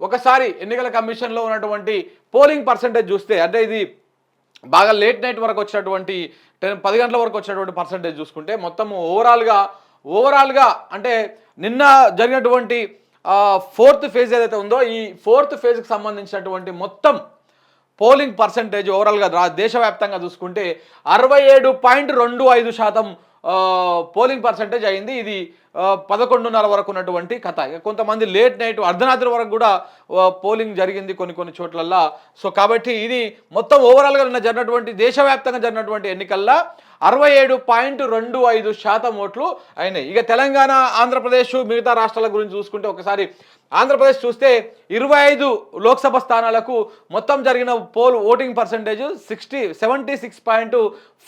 ఒకసారి ఎన్నికల కమిషన్లో ఉన్నటువంటి పోలింగ్ పర్సంటేజ్ చూస్తే అంటే ఇది బాగా లేట్ నైట్ వరకు వచ్చినటువంటి టెన్ పది గంటల వరకు వచ్చినటువంటి పర్సంటేజ్ చూసుకుంటే మొత్తం ఓవరాల్గా ఓవరాల్గా అంటే నిన్న జరిగినటువంటి ఫోర్త్ ఫేజ్ ఏదైతే ఉందో ఈ ఫోర్త్ ఫేజ్కి సంబంధించినటువంటి మొత్తం పోలింగ్ పర్సంటేజ్ ఓవరాల్గా రా దేశవ్యాప్తంగా చూసుకుంటే అరవై ఏడు పాయింట్ రెండు ఐదు శాతం పోలింగ్ పర్సంటేజ్ అయింది. ఇది పదకొండున్నర వరకు ఉన్నటువంటి కథ. ఇక కొంతమంది లేట్ నైట్ అర్ధరాత్రి వరకు కూడా పోలింగ్ జరిగింది కొన్ని కొన్ని చోట్లల్లా. సో కాబట్టి ఇది మొత్తం ఓవరాల్గా నిన్న జరిగినటువంటి దేశవ్యాప్తంగా జరిగినటువంటి ఎన్నికల్లో అరవై ఏడు పాయింట్ రెండు ఐదు శాతం ఓట్లు అయినాయి. ఇక తెలంగాణ ఆంధ్రప్రదేశ్ మిగతా రాష్ట్రాల గురించి చూసుకుంటే ఒకసారి ఆంధ్రప్రదేశ్ చూస్తే ఇరవై ఐదు లోక్సభ స్థానాలకు మొత్తం జరిగిన poll voting percentage sixty seventy six point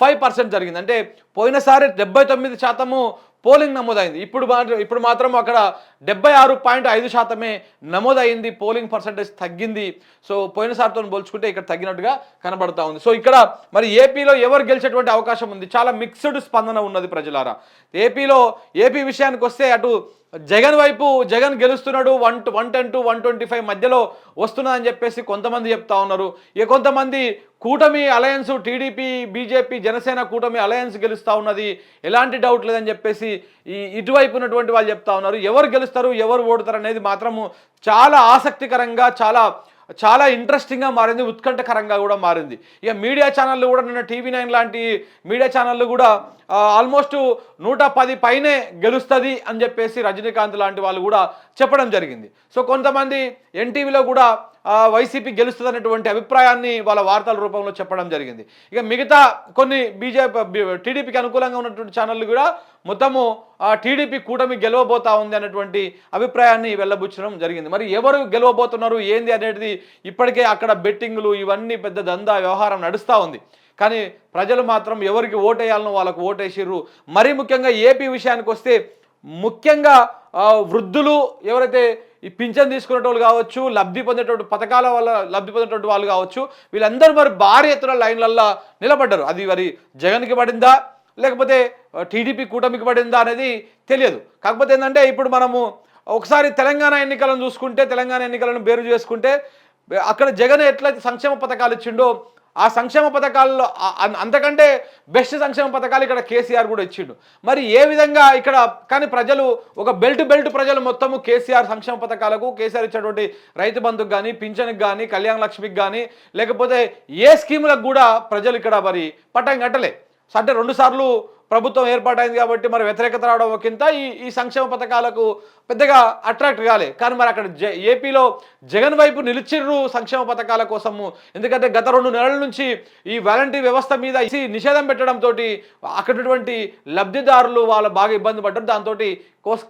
five percent జరిగింది. అంటే పోయినసారి డెబ్బై తొమ్మిది శాతము పోలింగ్ నమోదైంది. ఇప్పుడు మాత్రం ఇప్పుడు మాత్రం అక్కడ డెబ్బై ఆరు పాయింట్ ఐదు శాతమే నమోదైంది. పోలింగ్ పర్సంటేజ్ తగ్గింది. సో పోయినసారితో పోల్చుకుంటే ఇక్కడ తగ్గినట్టుగా కనబడతా ఉంది. సో ఇక్కడ మరి ఏపీలో ఎవరు గెలిచేటువంటి అవకాశం ఉంది? చాలా మిక్స్డ్ స్పందన ఉన్నది ప్రజలారా. ఏపీలో ఏపీ విషయానికి వస్తే అటు జగన్ వైపు Jagan గెలుస్తున్నాడు one one ten to one twenty five మధ్యలో వస్తున్నదని చెప్పేసి కొంతమంది చెప్తా ఉన్నారు. ఇక కొంతమంది కూటమి అలయన్స్ టీడీపీ బీజేపీ జనసేన కూటమి అలయన్స్ గెలుస్తూ ఉన్నది. ఎలాంటి డౌట్ లేదని చెప్పేసి ఈ ఇటువైపు ఉన్నటువంటి వాళ్ళు చెప్తా ఉన్నారు. ఎవరు గెలుస్తారు ఎవరు ఓడుతారు అనేది మాత్రము చాలా ఆసక్తికరంగా చాలా చాలా ఇంట్రెస్టింగ్గా మారింది ఉత్కంఠకరంగా కూడా మారింది. ఇక మీడియా ఛానళ్ళు కూడా నిన్న టీవీ నైన్ లాంటి మీడియా ఛానళ్ళు కూడా ఆల్మోస్ట్ నూట పది పైనే గెలుస్తుంది అని చెప్పేసి రజనీకాంత్ లాంటి వాళ్ళు కూడా చెప్పడం జరిగింది. సో కొంతమంది ఎన్టీవీలో కూడా వైసీపీ గెలుస్తుందనేటువంటి అభిప్రాయాన్ని వాళ్ళ వార్తల రూపంలో చెప్పడం జరిగింది. ఇక మిగతా కొన్ని బీజేపీ టీడీపీకి అనుకూలంగా ఉన్నటువంటి ఛానళ్ళు కూడా మొత్తము టీడీపీ కూటమి గెలవబోతా ఉంది అనేటువంటి అభిప్రాయాన్ని వెళ్ళబుచ్చడం జరిగింది. మరి ఎవరు గెలవబోతున్నారు ఏంది అనేది ఇప్పటికే అక్కడ బెట్టింగ్లు ఇవన్నీ పెద్ద దందా వ్యవహారం నడుస్తూ ఉంది. కానీ ప్రజలు మాత్రం ఎవరికి ఓటేయాలనో వాళ్ళకు ఓటేసిర్రు. మరీ ముఖ్యంగా ఏపీ విషయానికి వస్తే ముఖ్యంగా వృద్ధులు ఎవరైతే ఈ పింఛన్ తీసుకునేటోళ్ళు కావచ్చు లబ్ధి పొందేటువంటి పథకాల వల్ల లబ్ధి పొందేటువంటి వాళ్ళు కావచ్చు వీళ్ళందరూ మరి భారీ ఎత్తున లైన్లల్లో నిలబడ్డారు. అది మరి జగన్కి పడిందా? లేకపోతే టీడీపీ కూటమికి పడిందా అనేది తెలియదు. కాకపోతే ఏంటంటే ఇప్పుడు మనము ఒకసారి తెలంగాణ ఎన్నికలను చూసుకుంటే తెలంగాణ ఎన్నికలను బేరు చేసుకుంటే అక్కడ జగన్ ఎట్లయితే సంక్షేమ పథకాలు ఇచ్చిండో ఆ సంక్షేమ పథకాల్లో అంతకంటే బెస్ట్ సంక్షేమ పథకాలు ఇక్కడ కేసీఆర్ కూడా ఇచ్చిండు. మరి ఏ విధంగా ఇక్కడ కానీ ప్రజలు ఒక బెల్ట్ బెల్ట్ ప్రజలు మొత్తము కేసీఆర్ సంక్షేమ పథకాలకు కేసీఆర్ ఇచ్చినటువంటి రైతు బంధుకు కానీ పింఛన్కి కానీ కళ్యాణ లక్ష్మికి కానీ లేకపోతే ఏ స్కీములకు కూడా ప్రజలు ఇక్కడ మరి పట్టం కట్టలే. అంటే రెండు సార్లు ప్రభుత్వం ఏర్పాటైంది కాబట్టి మరి వ్యతిరేకత రావడం ఒకంత ఈ ఈ సంక్షేమ పథకాలకు పెద్దగా అట్రాక్ట్ కాలే. కానీ మరి అక్కడ జ ఏపీలో జగన్ వైపు నిలిచిర్రు సంక్షేమ పథకాల కోసము. ఎందుకంటే గత రెండు నెలల నుంచి ఈ వాలంటీ వ్యవస్థ మీద ఇసి నిషేధం పెట్టడంతో అక్కడటువంటి లబ్ధిదారులు వాళ్ళు బాగా ఇబ్బంది పడ్డారు దాంతో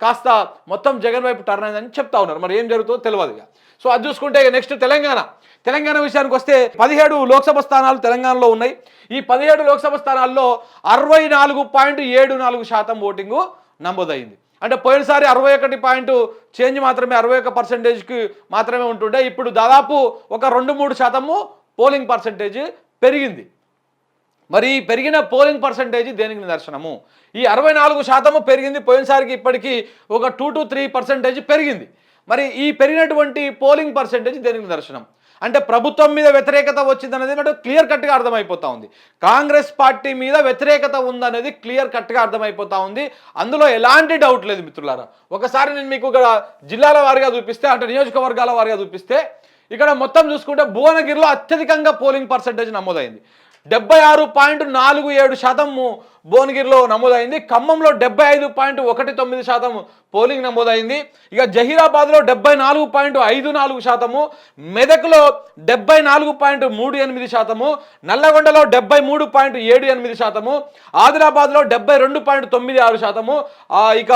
కాస్త మొత్తం జగన్ వైపు టర్న్ అయిందని చెప్తా ఉన్నారు. మరి ఏం జరుగుతుందో తెలియదు ఇక. సో అది చూసుకుంటే నెక్స్ట్ తెలంగాణ. తెలంగాణ విషయానికి వస్తే పదిహేడు లోక్సభ స్థానాలు తెలంగాణలో ఉన్నాయి. ఈ పదిహేడు లోక్సభ స్థానాల్లో అరవై నాలుగు పాయింట్ ఏడు నాలుగు శాతం ఓటింగు నమోదైంది. అంటే పోయినసారి అరవై ఒకటి పాయింట్ చేంజ్ మాత్రమే అరవై ఒక పర్సెంటేజ్కి మాత్రమే ఉంటుండే. ఇప్పుడు దాదాపు ఒక రెండు మూడు శాతము పోలింగ్ పర్సెంటేజ్ పెరిగింది. మరి పెరిగిన పోలింగ్ పర్సంటేజ్ దేనికి నిదర్శనము? ఈ అరవై నాలుగు శాతము పెరిగింది పోయినసారికి ఇప్పటికీ ఒక టూ టు త్రీ పర్సెంటేజ్ పెరిగింది. మరి ఈ పెరిగినటువంటి పోలింగ్ పర్సంటేజ్ దేనికి నిదర్శనం? అంటే ప్రభుత్వం మీద వ్యతిరేకత వచ్చిందనేది మనకు క్లియర్ కట్గా అర్థమైపోతా ఉంది. కాంగ్రెస్ పార్టీ మీద వ్యతిరేకత ఉందనేది క్లియర్ కట్గా అర్థమైపోతా ఉంది. అందులో ఎలాంటి డౌట్ లేదు మిత్రులారా. ఒకసారి నేను మీకు ఇక్కడ జిల్లాల వారిగా చూపిస్తే అంటే నియోజకవర్గాల వారిగా చూపిస్తే ఇక్కడ మొత్తం చూసుకుంటే భువనగిరిలో అత్యధికంగా పోలింగ్ పర్సంటేజ్ నమోదైంది. డెబ్బై ఆరు పాయింట్ నాలుగు ఏడు శాతం భువనగిరిలో నమోదైంది. ఖమ్మంలో డెబ్బై ఐదు పాయింట్ ఒకటి తొమ్మిది శాతం పోలింగ్ నమోదైంది. ఇక జహీరాబాద్లో డెబ్బై నాలుగు పాయింట్ ఐదు నాలుగు శాతము మెదక్లో డెబ్బై నాలుగు పాయింట్ మూడు ఎనిమిది శాతము నల్లగొండలో డెబ్బై మూడు పాయింట్ ఏడు ఎనిమిది శాతము ఆదిలాబాద్లో డెబ్బై రెండు పాయింట్ తొమ్మిది ఆరు శాతము ఇక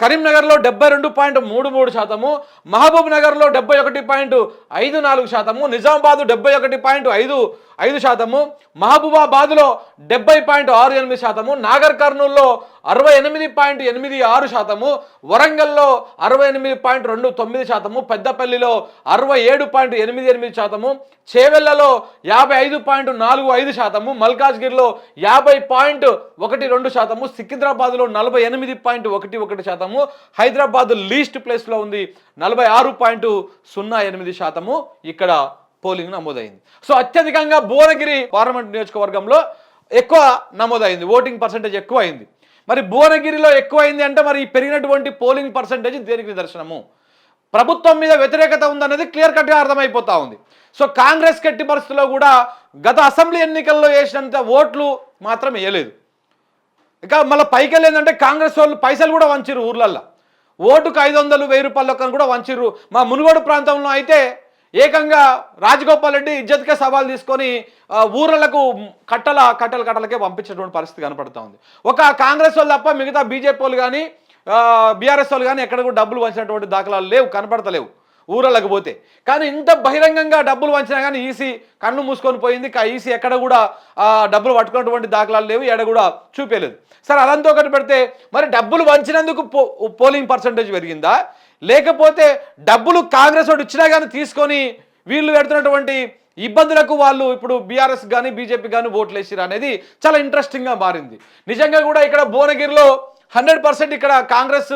కరీంనగర్లో డెబ్బై రెండు పాయింట్ మూడు మూడు శాతము మహబూబ్ నగర్లో డెబ్బై ఒకటి పాయింట్ ఐదు నాలుగు శాతము నిజామాబాద్ డెబ్బై ఒకటి పాయింట్ ఐదు ఐదు శాతము మహబూబాబాద్లో డెబ్బై పాయింట్ ఆరు ఎనిమిది శాతము నాగర్ కర్నూల్లో అరవై ఎనిమిది పాయింట్ ఎనిమిది ఆరు శాతము వరంగల్లో అరవై ఎనిమిది పాయింట్ రెండు తొమ్మిది శాతము పెద్దపల్లిలో అరవై ఏడు పాయింట్ ఎనిమిది ఎనిమిది శాతము చేవెళ్ళలో యాభై ఐదు పాయింట్ నాలుగు ఐదు శాతము మల్కాజ్గిరిలో యాభై పాయింట్ ఒకటి రెండు శాతము సికింద్రాబాద్లో నలభై ఎనిమిది పాయింట్ ఒకటి ఒకటి శాతము హైదరాబాద్ లీస్ట్ ప్లేస్లో ఉంది నలభై ఆరు పాయింట్ సున్నా ఎనిమిది శాతము. ఇక్కడ పోలింగ్ నమోదైంది. సో అత్యధికంగా భువనగిరి పార్లమెంట్ నియోజకవర్గంలో ఎక్కువ నమోదైంది. ఓటింగ్ పర్సంటేజ్ ఎక్కువ అయింది మరి భువనగిరిలో ఎక్కువ అయింది అంటే మరి పెరిగినటువంటి పోలింగ్ పర్సంటేజ్ దేనికి నిదర్శనము? ప్రభుత్వం మీద వ్యతిరేకత ఉందనేది క్లియర్ కట్గా అర్థమైపోతా ఉంది. సో కాంగ్రెస్ కట్టి పరిస్థితుల్లో కూడా గత అసెంబ్లీ ఎన్నికల్లో వేసినంత ఓట్లు మాత్రం వేయలేదు. ఇంకా మళ్ళీ పైకి వెళ్ళేందంటే కాంగ్రెస్ వాళ్ళు పైసలు కూడా వంచిరు ఊర్లల్లో. ఓటుకు ఐదు వందలు వెయ్యి రూపాయల కూడా వంచిర్రు. మా మునుగోడు ప్రాంతంలో అయితే ఏకంగా రాజగోపాల్ రెడ్డి ఇజ్జత్కే సవాల్ తీసుకొని ఊర్లకు కట్టల కట్టల కట్టలకే పంపించేటువంటి పరిస్థితి కనపడుతూ ఉంది. ఒక కాంగ్రెస్ వాళ్ళు తప్ప మిగతా బీజేపీ వాళ్ళు కానీ బీఆర్ఎస్ వాళ్ళు కానీ ఎక్కడ కూడా డబ్బులు వంచినటువంటి దాఖలాలు లేవు కనపడతలేవు ఊరలకు పోతే. కానీ ఇంత బహిరంగంగా డబ్బులు వంచినా కానీ ఈసీ కన్ను మూసుకొని పోయింది కా ఈసీ ఎక్కడ కూడా డబ్బులు పట్టుకున్నటువంటి దాఖలాలు లేవు ఎక్కడ కూడా చూపేయలేదు సరే అదంతా ఒకటి పెడితే మరి డబ్బులు వంచినందుకు పో పోలింగ్ పర్సంటేజ్ పెరిగిందా? లేకపోతే డబ్బులు కాంగ్రెస్ వాడు ఇచ్చినా కానీ తీసుకొని వీళ్ళు పెడుతున్నటువంటి ఇబ్బందులకు వాళ్ళు ఇప్పుడు బీఆర్ఎస్ కానీ బీజేపీ కానీ ఓట్లు వేసిరు అనేది చాలా ఇంట్రెస్టింగ్గా మారింది. నిజంగా కూడా ఇక్కడ భువనగిరిలో హండ్రెడ్ పర్సెంట్ ఇక్కడ కాంగ్రెస్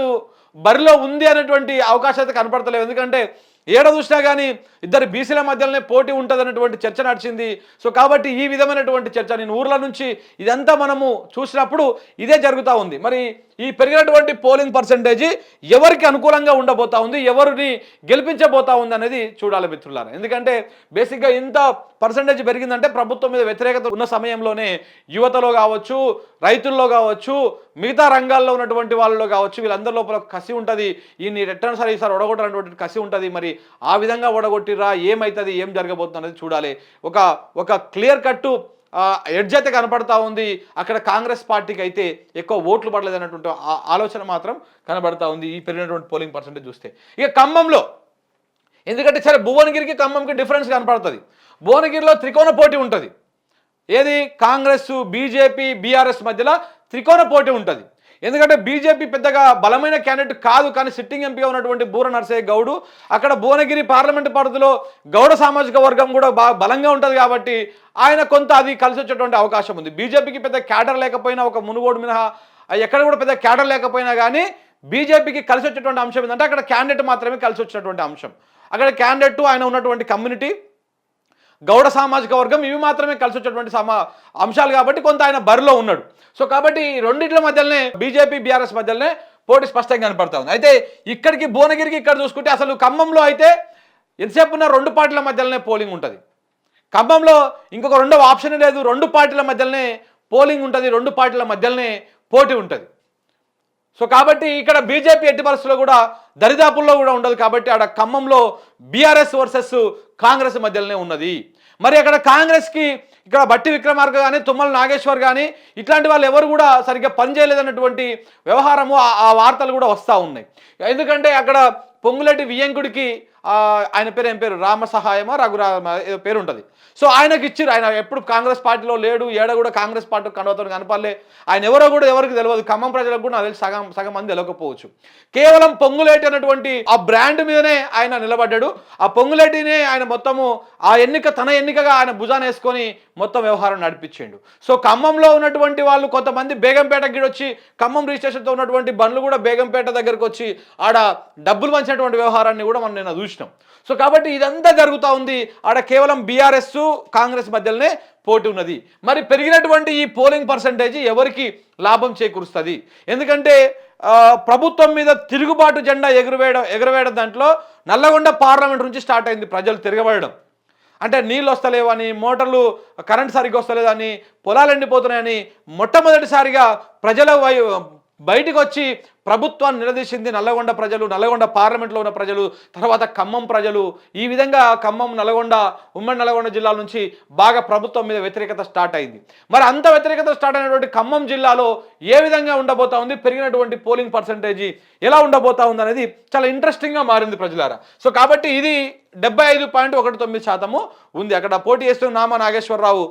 బరిలో ఉంది అనేటువంటి అవకాశం అయితే కనపడతలేవు ఎందుకంటే ఏడ చూసినా కానీ ఇద్దరు బీసీల మధ్యలోనే పోటీ ఉంటుంది అన్నటువంటి చర్చ నడిచింది. సో కాబట్టి ఈ విధమైనటువంటి చర్చ నేను ఊర్ల నుంచి ఇదంతా మనము చూసినప్పుడు ఇదే జరుగుతూ ఉంది. మరి ఈ పెరిగినటువంటి పోలింగ్ పర్సంటేజ్ ఎవరికి అనుకూలంగా ఉండబోతా ఉంది ఎవరిని గెలిపించబోతా ఉంది అనేది చూడాలి మిత్రులారా. ఎందుకంటే బేసిక్గా ఇంత పర్సంటేజ్ పెరిగిందంటే ప్రభుత్వం మీద వ్యతిరేకత ఉన్న సమయంలోనే యువతలో కావచ్చు రైతుల్లో కావచ్చు మిగతా రంగాల్లో ఉన్నటువంటి వాళ్ళలో కావచ్చు వీళ్ళందరి లోపల కసి ఉంటుంది. ఈ రిటర్న్ సరే ఈసారి ఒడగొట్టినటువంటి కసి ఉంటుంది. మరి ఆ విధంగా ఒడగొట్టిరా ఏమవుతుంది ఏం జరగబోతుంది అనేది చూడాలి. ఒక ఒక క్లియర్ కట్టు ఎడ్జ్ అయితే కనపడతా ఉంది. అక్కడ కాంగ్రెస్ పార్టీకి అయితే ఎక్కువ ఓట్లు పడలేదు అన్నటువంటి ఆ- ఆలోచన మాత్రం కనబడతా ఉంది ఈ పెరిగినటువంటి పోలింగ్ పర్సెంటేజ్ చూస్తే. ఇక ఖమ్మంలో ఎందుకంటే సరే భువనగిరికి ఖమ్మంకి డిఫరెన్స్ కనపడుతుంది. భువనగిరిలో త్రికోణ పోటీ ఉంటుంది. ఏది? కాంగ్రెస్ బీజేపీ బీఆర్ఎస్ మధ్యలో త్రికోణ పోటీ ఉంటుంది. ఎందుకంటే బీజేపీ పెద్దగా బలమైన క్యాండిడేట్ కాదు కానీ సిట్టింగ్ ఎంపీగా ఉన్నటువంటి బూర నర్సయ్య గౌడు అక్కడ భువనగిరి పార్లమెంటు పరిధిలో గౌడ సామాజిక వర్గం కూడా బాగా బలంగా ఉంటుంది కాబట్టి ఆయన కొంత అది కలిసి వచ్చేటువంటి అవకాశం ఉంది. బీజేపీకి పెద్ద క్యాడర్ లేకపోయినా ఒక మునుగోడు మినహా ఎక్కడ కూడా పెద్ద క్యాడర్ లేకపోయినా కానీ బీజేపీకి కలిసి వచ్చేటువంటి అంశం ఏంటంటే అక్కడ క్యాండిడేట్ మాత్రమే కలిసి వచ్చినటువంటి అంశం. అక్కడ క్యాండిడేట్ ఆయన ఉన్నటువంటి కమ్యూనిటీ గౌడ సామాజిక వర్గం ఇవి మాత్రమే కలిసి వచ్చేటువంటి సమా అంశాలు కాబట్టి కొంత ఆయన బరిలో ఉన్నాడు. సో కాబట్టి ఈ రెండింటి మధ్యలోనే బీజేపీ బీఆర్ఎస్ మధ్యలోనే పోటీ స్పష్టంగా కనపడతా ఉంది. అయితే ఇక్కడికి భువనగిరికి ఇక్కడ చూసుకుంటే అసలు ఖమ్మంలో అయితే ఎంతసేపు ఉన్న రెండు పార్టీల మధ్యలోనే పోలింగ్ ఉంటుంది. ఖమ్మంలో ఇంకొక రెండవ ఆప్షన్ లేదు. రెండు పార్టీల మధ్యలోనే పోలింగ్ ఉంటుంది. రెండు పార్టీల మధ్యలోనే పోటీ ఉంటుంది. సో కాబట్టి ఇక్కడ బీజేపీ ఎట్టి పరిస్థితుల్లో కూడా దరిదాపుల్లో కూడా ఉండదు కాబట్టి ఆడ ఖమ్మంలో బీఆర్ఎస్ వర్సెస్ కాంగ్రెస్ మధ్యలోనే ఉన్నది. మరి అక్కడ కాంగ్రెస్కి ఇక్కడ బట్టి విక్రమార్క కానీ తుమ్మల నాగేశ్వర్ కానీ ఇట్లాంటి వాళ్ళు ఎవరు కూడా సరిగ్గా పనిచేయలేదన్నటువంటి వ్యవహారము ఆ- వార్తలు కూడా వస్తూ ఉన్నాయి. ఎందుకంటే అక్కడ పొంగులేటి వియంకుడికి ఆయన పేరు ఏం పేరు? రామ సహాయమా? రఘురామ పేరు ఉంటుంది. సో ఆయనకి ఇచ్చారు ఆయన ఎప్పుడు కాంగ్రెస్ పార్టీలో లేడు ఏడ కూడా కాంగ్రెస్ పార్టీ కనబడుతాడు కనపడలే. ఆయన ఎవరో కూడా ఎవరికి తెలియదు ఖమ్మం ప్రజలకు కూడా నాకు తెలిసి సగం సగం మంది తెలియకపోవచ్చు కేవలం పొంగులేటి అన్నటువంటి ఆ బ్రాండ్ మీదనే ఆయన నిలబడ్డాడు. ఆ పొంగులేటినే ఆయన మొత్తము ఆ ఎన్నిక తన ఎన్నికగా ఆయన భుజాన వేసుకొని మొత్తం వ్యవహారం నడిపించిండు. సో ఖమ్మంలో ఉన్నటువంటి వాళ్ళు కొంతమంది బేగంపేట గిడొచ్చి ఖమ్మం రిజిస్ట్రేషన్తో ఉన్నటువంటి బండ్లు కూడా బేగంపేట దగ్గరకు వచ్చి ఆడ డబ్బులు పంచినటువంటి వ్యవహారాన్ని కూడా మనం నేను చూసినాం. సో కాబట్టి ఇదంతా జరుగుతూ ఉంది. ఆడ కేవలం బీఆర్ఎస్ కాంగ్రెస్ మధ్యలోనే పోటీ ఉన్నది. మరి పెరిగినటువంటి ఈ పోలింగ్ పర్సంటేజ్ ఎవరికి లాభం చేకూరుస్తుంది? ఎందుకంటే ప్రభుత్వం మీద తిరుగుబాటు జెండా ఎగురవేయడం ఎగురవేయడం దాంట్లో నల్లగొండ పార్లమెంట్ నుంచి స్టార్ట్ అయింది ప్రజలు తిరగబడడం. అంటే నీళ్ళు వస్తలేవని మోటార్లు కరెంట్ సరిగ్గా వస్తలేదని పొలాలు ఎండిపోతున్నాయని మొట్టమొదటిసారిగా ప్రజల వై వచ్చి ప్రభుత్వాన్ని నిలదీసింది నల్లగొండ ప్రజలు నల్లగొండ పార్లమెంట్లో ఉన్న ప్రజలు తర్వాత ఖమ్మం ప్రజలు. ఈ విధంగా ఖమ్మం నల్గొండ ఉమ్మడి నల్గొండ జిల్లాల నుంచి బాగా ప్రభుత్వం మీద వ్యతిరేకత స్టార్ట్ అయింది. మరి అంత వ్యతిరేకత స్టార్ట్ అయినటువంటి ఖమ్మం జిల్లాలో ఏ విధంగా ఉండబోతా ఉంది? పెరిగినటువంటి పోలింగ్ పర్సంటేజ్ ఎలా ఉండబోతా ఉంది అనేది చాలా ఇంట్రెస్టింగ్గా మారింది ప్రజలారా. సో కాబట్టి ఇది డెబ్బై ఐదు పాయింట్ ఒకటి తొమ్మిది శాతము ఉంది. అక్కడ పోటీ చేస్తున్న నామా నాగేశ్వరరావు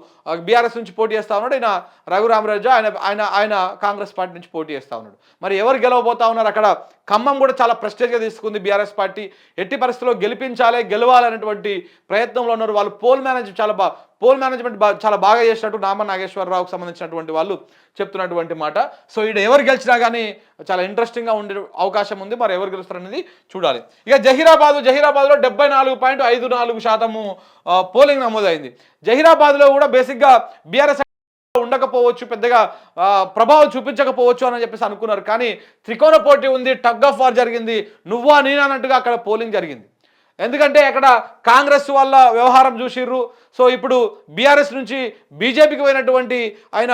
బీఆర్ఎస్ నుంచి పోటీ చేస్తా ఉన్నాడు. ఈయన రఘురామరాజు ఆయన ఆయన ఆయన కాంగ్రెస్ పార్టీ నుంచి పోటీ చేస్తా ఉన్నాడు. మరి ఎవరు గెలవ గెలవబోతా ఉన్నారు. అక్కడ ఖమ్మం కూడా చాలా ప్రెస్టేజ్గా తీసుకుంది బీఆర్ఎస్ పార్టీ. ఎట్టి పరిస్థితుల్లో గెలిపించాలి గెలవాలనేటువంటి ప్రయత్నంలో ఉన్నారు. వాళ్ళు పోల్ మేనేజ్ చాలా బా పోల్ మేనేజ్మెంట్ బా చాలా బాగా చేసినట్టు నామ నాగేశ్వరరావుకు సంబంధించినటువంటి వాళ్ళు చెప్తున్నటువంటి మాట. సో ఈడ ఎవరు గెలిచినా కానీ చాలా ఇంట్రెస్టింగ్గా ఉండే అవకాశం ఉంది. మరి ఎవరు గెలుస్తారు అనేది చూడాలి. ఇక జహీరాబాద్ జహీరాబాద్లో డెబ్బై నాలుగు పాయింట్ ఐదు నాలుగు శాతము పోలింగ్ నమోదైంది. జహీరాబాద్లో కూడా బేసిక్గా బీఆర్ఎస్ ఉండకపోవచ్చు పెద్దగా ప్రభావం చూపించకపోవచ్చు అని చెప్పేసి అనుకున్నారు. కానీ త్రికోణ పోటీ ఉంది టగ్ ఆఫ్ వార్ జరిగింది నువ్వా నేనా అన్నట్టుగా అక్కడ పోలింగ్ జరిగింది. ఎందుకంటే అక్కడ కాంగ్రెస్ వాళ్ళ వ్యవహారం చూసిర్రు. సో ఇప్పుడు బీఆర్ఎస్ నుంచి బీజేపీకి పోయినటువంటి ఆయన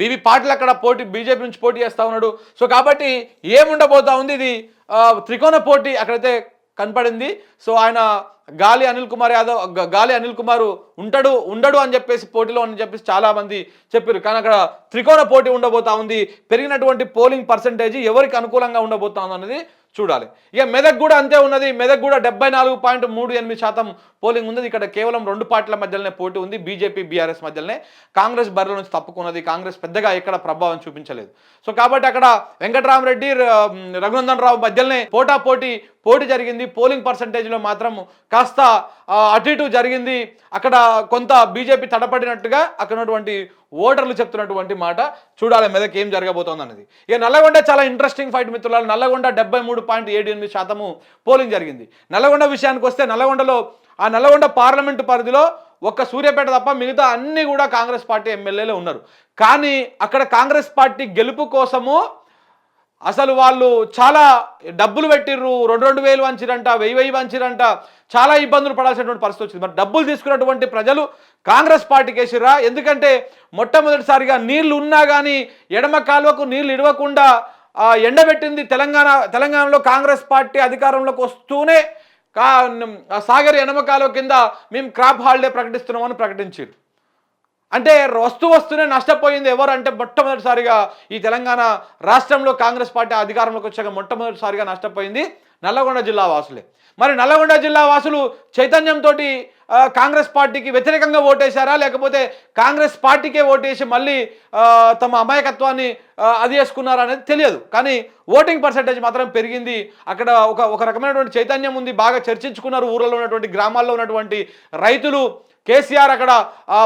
బీబీ పాటిల్ అక్కడ పోటీ బీజేపీ నుంచి పోటీ చేస్తూ ఉన్నాడు. సో కాబట్టి ఏముండబోతా ఉంది ఇది త్రికోణ పోటీ అక్కడైతే కనపడింది. సో ఆయన గాలి అనిల్ కుమార్ యాదవ్ గాలి అనిల్ కుమార్ ఉంటాడు ఉండడు అని చెప్పేసి పోటీలో అని చెప్పేసి చాలా మంది చెప్పారు కానీ అక్కడ త్రికోణ పోటీ ఉండబోతా ఉంది. పెరిగినటువంటి పోలింగ్ పర్సంటేజ్ ఎవరికి అనుకూలంగా ఉండబోతా ఉంది అనేది చూడాలి. ఇక మెదక్ కూడా అంతే ఉన్నది. మెదక్ కూడా డెబ్బై నాలుగు పాయింట్ మూడు ఎనిమిది శాతం పోలింగ్ ఉంది ఇక్కడ కేవలం రెండు పార్టీల మధ్యలోనే పోటీ ఉంది. బీజేపీ బీఆర్ఎస్ మధ్యలోనే. కాంగ్రెస్ బరిలో నుంచి తప్పుకున్నది. కాంగ్రెస్ పెద్దగా ఎక్కడ ప్రభావం చూపించలేదు. సో కాబట్టి అక్కడ వెంకటరామరెడ్డి రఘునందన్ రావు మధ్యలోనే పోటా పోటీ పోటీ జరిగింది. పోలింగ్ పర్సంటేజ్లో మాత్రం కాస్త అటు ఇటు జరిగింది. అక్కడ కొంత బీజేపీ తడపడినట్టుగా అక్కడ ఉన్నటువంటి ఓటర్లు చెప్తున్నటువంటి మాట చూడాలి మీదకి ఏం జరగబోతోంది అనేది ఇక నల్లగొండ చాలా ఇంట్రెస్టింగ్ ఫైట్ మిత్రులు నల్లగొండ డెబ్బై మూడు పాయింట్ ఏడు ఎనిమిది శాతము పోలింగ్ జరిగింది. నల్లగొండ విషయానికి వస్తే నల్లగొండలో ఆ నల్లగొండ పార్లమెంటు పరిధిలో ఒక్క సూర్యాపేట తప్ప మిగతా అన్నీ కూడా కాంగ్రెస్ పార్టీ ఎమ్మెల్యేలే ఉన్నారు. కానీ అక్కడ కాంగ్రెస్ పార్టీ గెలుపు కోసము అసలు వాళ్ళు చాలా డబ్బులు పెట్టిర్రు రెండు రెండు వేలు వంచిరంట వెయ్యి వెయ్యి వంచిరంట చాలా ఇబ్బందులు పడాల్సినటువంటి పరిస్థితి వచ్చింది. మరి డబ్బులు తీసుకున్నటువంటి ప్రజలు కాంగ్రెస్ పార్టీకి వేసిరా ఎందుకంటే మొట్టమొదటిసారిగా నీళ్ళు ఉన్నా కానీ ఎడమ కాలువకు నీళ్ళు ఇడవకుండా ఎండబెట్టింది తెలంగాణ తెలంగాణలో కాంగ్రెస్ పార్టీ అధికారంలోకి వస్తూనే కా సాగర్ ఎనమకాలువ కింద మేము క్రాప్ హాలిడే ప్రకటిస్తున్నామని ప్రకటించారు అంటే వస్తూ వస్తూనే నష్టపోయింది ఎవరు అంటే మొట్టమొదటిసారిగా ఈ తెలంగాణ రాష్ట్రంలో కాంగ్రెస్ పార్టీ అధికారంలోకి వచ్చాక మొట్టమొదటిసారిగా నష్టపోయింది నల్లగొండ జిల్లా వాసులే. మరి నల్లగొండ జిల్లా వాసులు చైతన్యంతో కాంగ్రెస్ పార్టీకి వ్యతిరేకంగా ఓటేశారా? లేకపోతే కాంగ్రెస్ పార్టీకే ఓటేసి మళ్ళీ తమ అమాయకత్వాన్ని అది చేసుకున్నారా అనేది తెలియదు. కానీ ఓటింగ్ పర్సంటేజ్ మాత్రం పెరిగింది. అక్కడ ఒక ఒక రకమైనటువంటి చైతన్యం ఉంది. బాగా చర్చించుకున్నారు ఊళ్ళలో ఉన్నటువంటి గ్రామాల్లో ఉన్నటువంటి రైతులు. కేసీఆర్ అక్కడ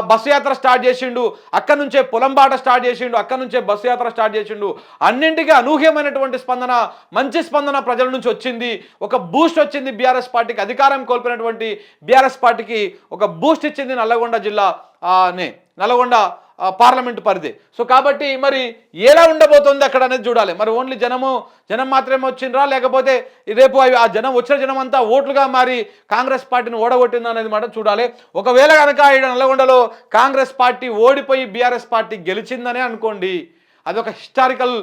బస్సు యాత్ర స్టార్ట్ చేసిండు అక్కడ నుంచే పొలం బాట స్టార్ట్ చేసిండు అక్కడ నుంచే బస్సు యాత్ర స్టార్ట్ చేసిండు. అన్నింటికీ అనూహ్యమైనటువంటి స్పందన మంచి స్పందన ప్రజల నుంచి వచ్చింది. ఒక బూస్ట్ వచ్చింది బీఆర్ఎస్ పార్టీకి అధికారం కోల్పోయినటువంటి బీఆర్ఎస్ పార్టీకి ఒక బూస్ట్ ఇచ్చింది నల్లగొండ జిల్లా నే నల్లగొండ పార్లమెంటు పరిధి. సో కాబట్టి మరి ఎలా ఉండబోతుంది అక్కడ అనేది చూడాలి. మరి ఓన్లీ జనము జనం మాత్రమే వచ్చిండ్రా? లేకపోతే రేపు అవి ఆ జనం వచ్చిన జనం అంతా ఓట్లుగా మారి కాంగ్రెస్ పార్టీని ఓడగొట్టిందా అనేది మాట చూడాలి. ఒకవేళ కనుక ఈ నల్లగొండలో కాంగ్రెస్ పార్టీ ఓడిపోయి బీఆర్ఎస్ పార్టీ గెలిచిందనే అనుకోండి అది ఒక హిస్టారికల్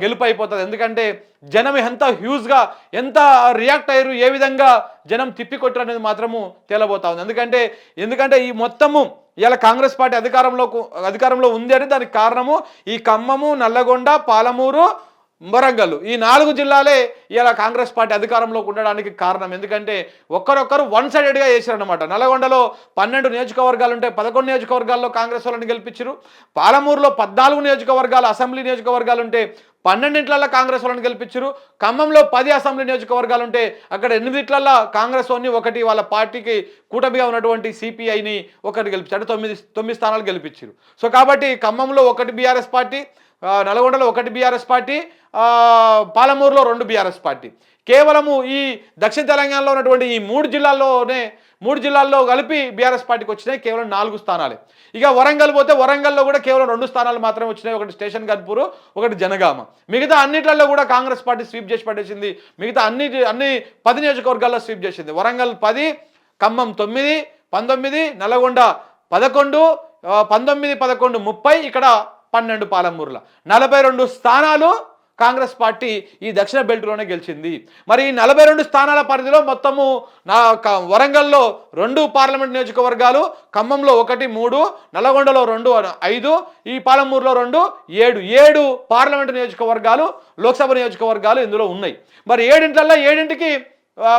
గెలుపు అయిపోతుంది. ఎందుకంటే జనం ఎంత హ్యూజ్గా ఎంత రియాక్ట్ అయ్యారు ఏ విధంగా జనం తిప్పికొట్టారు అనేది మాత్రము తేలబోతా ఉంది. ఎందుకంటే ఎందుకంటే ఈ మొత్తము ఇలా కాంగ్రెస్ పార్టీ అధికారంలో అధికారంలో ఉంది అంటే దానికి కారణము ఈ ఖమ్మము నల్లగొండ పాలమూరు వరంగల్ ఈ నాలుగు జిల్లాలే ఇలా కాంగ్రెస్ పార్టీ అధికారంలోకి ఉండడానికి కారణం. ఎందుకంటే ఒక్కరొక్కరు వన్ సైడెడ్గా చేశారనమాట నల్గొండలో పన్నెండు నియోజకవర్గాలు ఉంటే పదకొండు నియోజకవర్గాల్లో కాంగ్రెస్ వాళ్ళని గెలిపించారు పాలమూరులో పద్నాలుగు నియోజకవర్గాలు అసెంబ్లీ నియోజకవర్గాలు ఉంటే పన్నెండింట్లలో కాంగ్రెస్ వాళ్ళని గెలిపించారు ఖమ్మంలో పది అసెంబ్లీ నియోజకవర్గాలు ఉంటే అక్కడ ఎనిమిదిట్లలో కాంగ్రెస్ వాడిని ఒకటి వాళ్ళ పార్టీకి కూటమిగా ఉన్నటువంటి సిపిఐని ఒకటి గెలిపించారు అంటే తొమ్మిది తొమ్మిది స్థానాలు గెలిపించారు సో కాబట్టి ఖమ్మంలో ఒకటి బీఆర్ఎస్ పార్టీ నల్గొండలో ఒకటి బీఆర్ఎస్ పార్టీ పాలమూరులో రెండు బీఆర్ఎస్ పార్టీ. కేవలము ఈ దక్షిణ తెలంగాణలో ఉన్నటువంటి ఈ మూడు జిల్లాల్లోనే మూడు జిల్లాల్లో కలిపి బీఆర్ఎస్ పార్టీకి వచ్చినాయి కేవలం నాలుగు స్థానాలే. ఇక వరంగల్ పోతే వరంగల్లో కూడా కేవలం రెండు స్థానాలు మాత్రమే వచ్చినాయి. ఒకటి స్టేషన్ గన్పూర్ ఒకటి జనగామ. మిగతా అన్నిట్లలో కూడా కాంగ్రెస్ పార్టీ స్వీప్ చేసి పట్టేసింది మిగతా అన్ని అన్ని పది నియోజకవర్గాల్లో స్వీప్ చేసింది. వరంగల్ పది ఖమ్మం తొమ్మిది పంతొమ్మిది నల్గొండ పదకొండు పంతొమ్మిది పదకొండు ముప్పై ఇక్కడ పన్నెండు పాలమూరుల. నలభై రెండు స్థానాలు కాంగ్రెస్ పార్టీ ఈ దక్షిణ బెల్ట్లోనే గెలిచింది. మరి ఈ నలభై రెండు స్థానాల పరిధిలో మొత్తము నా క- వరంగల్లో రెండు పార్లమెంట్ నియోజకవర్గాలు ఖమ్మంలో ఒకటి మూడు నల్గొండలో రెండు ఐదు ఈ పాలమూరులో రెండు ఏడు ఏడు పార్లమెంటు నియోజకవర్గాలు లోక్సభ నియోజకవర్గాలు ఇందులో ఉన్నాయి. మరి ఏడింట్లలో ఏడింటికి